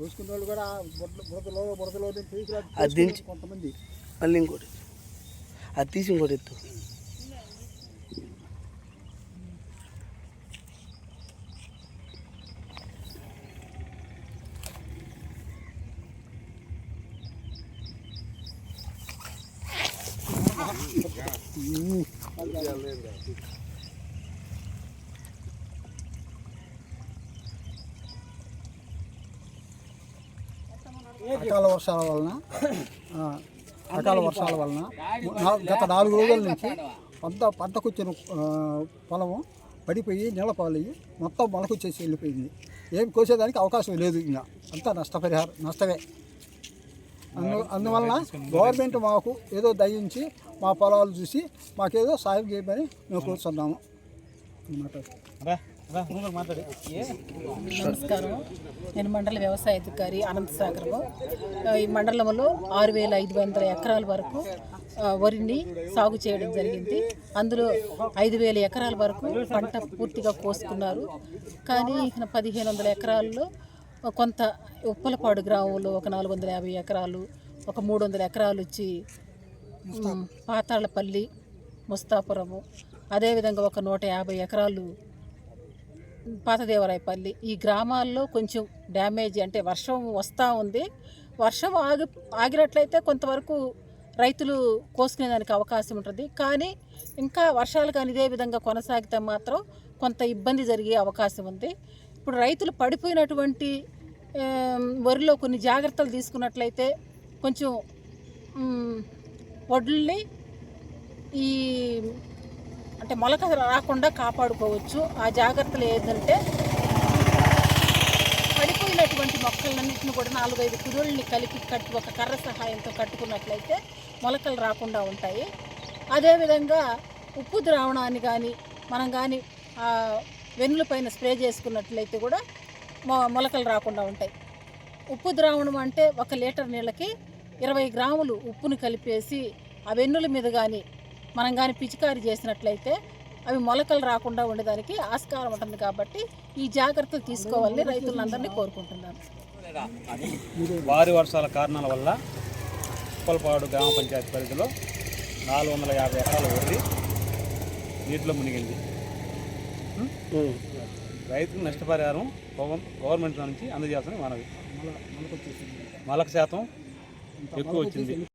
పోసుకున్న వాళ్ళు కూడా బురద- బురదలో బురదలో అది దించి కొంతమంది. మళ్ళీ ఇంకోటి. అది తీసి ఇంకోటి ఎత్తు. అకాల వర్షాల వలన అకాల వర్షాల వలన గత నాలుగు రోజుల నుంచి పంట పంటకొచ్చిన పొలము పడిపోయి నీళ్ళ పాలయ్యి మొత్తం మొలకొచ్చేసి వెళ్ళిపోయింది. ఏం కోసేదానికి అవకాశం లేదు ఇంకా. అంతా నష్టపరిహారం నష్టమే. అందు అందువలన గవర్నమెంట్ మాకు ఏదో దయించి మా పొలాలు చూసి మాకేదో సాయం చేయమని మేము కూర్చున్నాము అన్నమాట నమస్కారం. నేను మండల వ్యవసాయ అధికారి అనంత సాగరము. ఆ, ఈ మండలంలో ఆరు వేల ఐదు వందల ఎకరాల వరకు వరిని సాగు చేయడం జరిగింది. అందులో ఐదు వేల ఎకరాల వరకు పంట పూర్తిగా కోసుకున్నారు. కానీ పదిహేను వందల ఎకరాల్లో కొంత ఉప్పలపాడు గ్రామంలో ఒక నాలుగు వందల యాభై ఎకరాలు ఒక మూడు వందల ఎకరాలు వచ్చి పాతాళపల్లి ముస్తాపురము అదేవిధంగా ఒక నూట యాభై ఎకరాలు పాతదేవరాయపల్లి. ఈ గ్రామాల్లో కొంచెం డ్యామేజ్ అంటే వర్షం వస్తూ ఉంది. వర్షం ఆగి ఆగినట్లయితే కొంతవరకు రైతులు కోసుకునేదానికి అవకాశం ఉంటుంది. కానీ ఇంకా వర్షాలు కానీ ఇదే విధంగా కొనసాగితే మాత్రం కొంత ఇబ్బంది జరిగే అవకాశం ఉంది. ఇప్పుడు రైతులు పడిపోయినటువంటి వరిలో కొన్ని జాగ్రత్తలు తీసుకున్నట్లయితే కొంచెం వడ్లని ఈ అంటే మొలక రాకుండా కాపాడుకోవచ్చు. ఆ జాగ్రత్తలు ఏంటంటే పడిపోయినటువంటి మొక్కలన్నింటిని కూడా నాలుగైదు కుదుళ్ళని కలిపి కట్టి ఒక కర్ర సహాయంతో కట్టుకున్నట్లయితే మొలకలు రాకుండా ఉంటాయి. అదేవిధంగా ఉప్పు ద్రావణాన్ని కానీ మనం కానీ వెన్నుల పైన స్ప్రే చేసుకున్నట్లయితే కూడా మొ మొలకలు రాకుండా ఉంటాయి. ఉప్పు ద్రావణం అంటే ఒక లీటర్ నీళ్ళకి ఇరవై గ్రాములు ఉప్పును కలిపేసి ఆ వెన్నుల మీద కానీ మనం కానీ పిచికారి చేసినట్లయితే అవి మొలకలు రాకుండా ఉండడానికి ఆస్కారం ఉంటుంది కాబట్టి ఈ జాగ్రత్తలు తీసుకోవాలని రైతులందరినీ కోరుకుంటున్నాను. భారీ వర్షాల కారణాల వల్ల ఉప్పలపాడు గ్రామ పంచాయతీ పరిధిలో నాలుగు వందల యాభై ఎకరాల వరి నీటిలో మునిగింది. రైతుకు నష్టపరిహారం గవ- గవర్నమెంట్ నుంచి అందజేయాల్సిన మనవి. మొలక శాతం ఎక్కువ వచ్చింది.